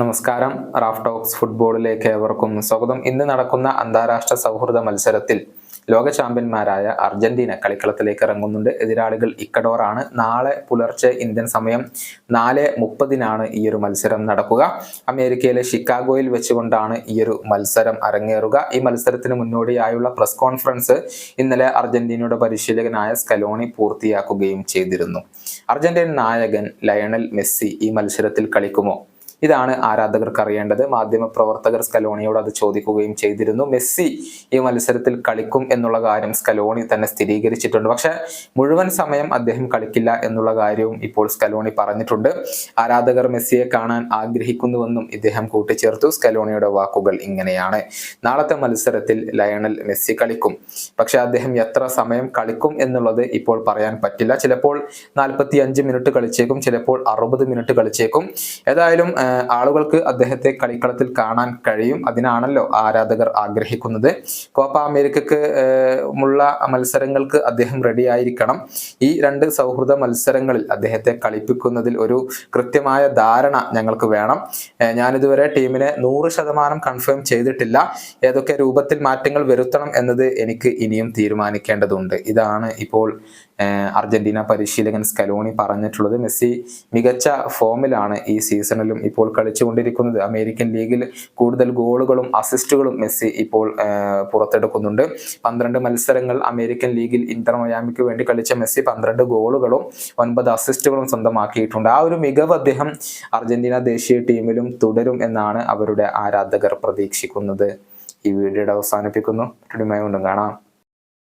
നമസ്കാരം. Raf talks ഫുട്ബോളിലേക്ക് ഏവർക്കും സ്വാഗതം. ഇന്ന് നടക്കുന്ന അന്താരാഷ്ട്ര സൗഹൃദ മത്സരത്തിൽ ലോക ചാമ്പ്യന്മാരായ അർജന്റീന കളിക്കളത്തിലേക്ക് ഇറങ്ങുന്നുണ്ട്. എതിരാളികൾ ഇക്കഡോറാണ് നാളെ പുലർച്ചെ ഇന്ത്യൻ സമയം നാല് മുപ്പതിനാണ് ഈ ഒരു മത്സരം നടക്കുക. അമേരിക്കയിലെ ഷിക്കാഗോയിൽ വെച്ചുകൊണ്ടാണ് ഈ ഒരു മത്സരം അരങ്ങേറുക. ഈ മത്സരത്തിന് മുന്നോടിയായുള്ള പ്രസ് കോൺഫറൻസ് ഇന്നലെ അർജന്റീനയുടെ പരിശീലകനായ സ്കലോണി പൂർത്തിയാക്കുകയും ചെയ്തിരുന്നു. അർജന്റീൻ നായകൻ ലയണൽ മെസ്സി ഈ മത്സരത്തിൽ കളിക്കുമോ? ഇതാണ് ആരാധകർക്ക് അറിയേണ്ടത് മാധ്യമ പ്രവർത്തകർ സ്കലോണിയോട് അത് ചോദിക്കുകയും ചെയ്തിരുന്നു. മെസ്സി ഈ മത്സരത്തിൽ കളിക്കും എന്നുള്ള കാര്യം സ്കലോണി തന്നെ സ്ഥിരീകരിച്ചിട്ടുണ്ട്. പക്ഷെ മുഴുവൻ സമയം അദ്ദേഹം കളിക്കില്ല എന്നുള്ള കാര്യവും ഇപ്പോൾ സ്കലോണി പറഞ്ഞിട്ടുണ്ട്. ആരാധകർ മെസ്സിയെ കാണാൻ ആഗ്രഹിക്കുന്നുവെന്നും ഇദ്ദേഹം കൂട്ടിച്ചേർത്തു. സ്കലോണിയുടെ വാക്കുകൾ ഇങ്ങനെയാണ്. നാളത്തെ മത്സരത്തിൽ ലയണൽ മെസ്സി കളിക്കും. പക്ഷെ അദ്ദേഹം എത്ര സമയം കളിക്കും എന്നുള്ളത് ഇപ്പോൾ പറയാൻ പറ്റില്ല. ചിലപ്പോൾ നാൽപ്പത്തി അഞ്ച് മിനിറ്റ് കളിച്ചേക്കും ചിലപ്പോൾ അറുപത് മിനിറ്റ് കളിച്ചേക്കും. ഏതായാലും ആളുകൾക്ക് അദ്ദേഹത്തെ കളിക്കളത്തിൽ കാണാൻ കഴിയും. അതിനാണല്ലോ ആരാധകർ ആഗ്രഹിക്കുന്നത്. കോപ്പ അമേരിക്കക്ക് ഉള്ള മത്സരങ്ങൾക്ക് അദ്ദേഹം റെഡിയായിരിക്കണം ഈ രണ്ട് സൗഹൃദ മത്സരങ്ങളിൽ അദ്ദേഹത്തെ കളിപ്പിക്കുന്നതിൽ ഒരു കൃത്യമായ ധാരണ ഞങ്ങൾക്ക് വേണം. ഞാനിതുവരെ ടീമിനെ നൂറ് ശതമാനം കൺഫേം ചെയ്തിട്ടില്ല. ഏതൊക്കെ രൂപത്തിൽ മാറ്റങ്ങൾ വരുത്തണം എന്നത് എനിക്ക് ഇനിയും തീരുമാനിക്കേണ്ടതുണ്ട്. ഇതാണ് ഇപ്പോൾ അർജന്റീന പരിശീലകൻ സ്കലോണി പറഞ്ഞിട്ടുള്ളത്. മെസ്സി മികച്ച ഫോമിലാണ് ഈ സീസണിലും ഇപ്പോൾ കളിച്ചുകൊണ്ടിരിക്കുന്നത്. അമേരിക്കൻ ലീഗിൽ കൂടുതൽ ഗോളുകളും അസിസ്റ്റുകളും മെസ്സി ഇപ്പോൾ പുറത്തെടുക്കുന്നുണ്ട്. പന്ത്രണ്ട് മത്സരങ്ങൾ അമേരിക്കൻ ലീഗിൽ ഇന്റർ മയാമിക്ക് വേണ്ടി കളിച്ച മെസ്സി പന്ത്രണ്ട് ഗോളുകളും ഒൻപത് അസിസ്റ്റുകളും സ്വന്തമാക്കിയിട്ടുണ്ട്. ആ ഒരു മികവ് അദ്ദേഹം അർജന്റീന ദേശീയ ടീമിലും തുടരും എന്നാണ് അവരുടെ ആരാധകർ പ്രതീക്ഷിക്കുന്നത്. ഈ വീഡിയോയുടെ അവസാനിപ്പിക്കുന്നു. കാണാം.